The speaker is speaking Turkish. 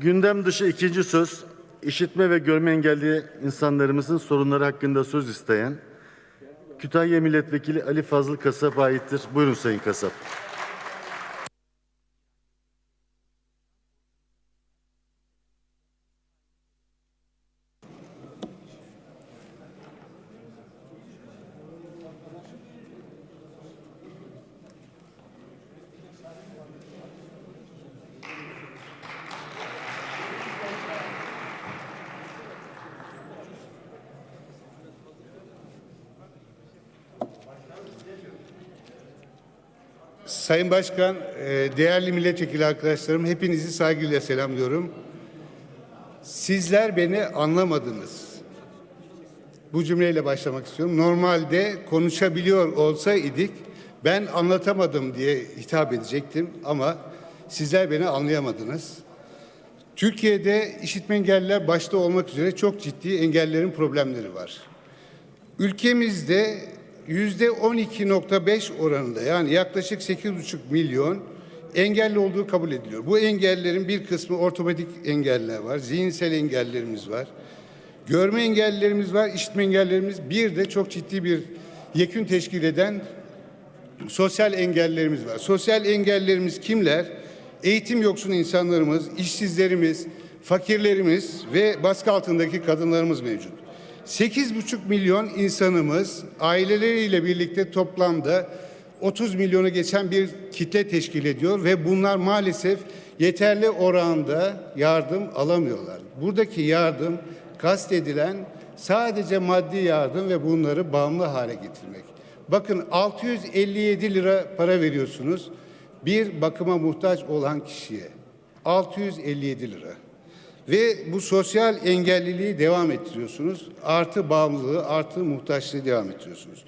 Gündem dışı ikinci söz, işitme ve görme engelli insanlarımızın sorunları hakkında söz isteyen Kütahya Milletvekili Ali Fazıl Kasap aittir. Buyurun Sayın Kasap. Sayın Başkan, e, değerli milletvekili arkadaşlarım, hepinizi saygıyla selamlıyorum. Sizler beni anlamadınız. Bu cümleyle başlamak istiyorum. Normalde konuşabiliyor olsaydık ben anlatamadım diye hitap edecektim ama sizler beni anlayamadınız. Türkiye'de işitme engelliler başta olmak üzere çok ciddi engellerin problemleri var. Ülkemizde 12.5 oranında yani yaklaşık 8,5 milyon engelli olduğu kabul ediliyor. Bu engellerin bir kısmı ortopedik engeller var, zihinsel engellerimiz var, görme engellerimiz var, işitme engellerimiz bir de çok ciddi bir yekün teşkil eden sosyal engellerimiz var. Sosyal engellerimiz kimler? Eğitim yoksun insanlarımız, işsizlerimiz, fakirlerimiz ve baskı altındaki kadınlarımız mevcut. 8,5 milyon insanımız aileleriyle birlikte toplamda 30 milyonu geçen bir kitle teşkil ediyor ve bunlar maalesef yeterli oranda yardım alamıyorlar. Buradaki yardım kastedilen sadece maddi yardım ve bunları bağımlı hale getirmek. Bakın 657 lira para veriyorsunuz bir bakıma muhtaç olan kişiye. 657 lira. Ve bu sosyal engelliliği devam ettiriyorsunuz. Artı bağımlılığı, artı muhtaçlığı devam ettiriyorsunuz.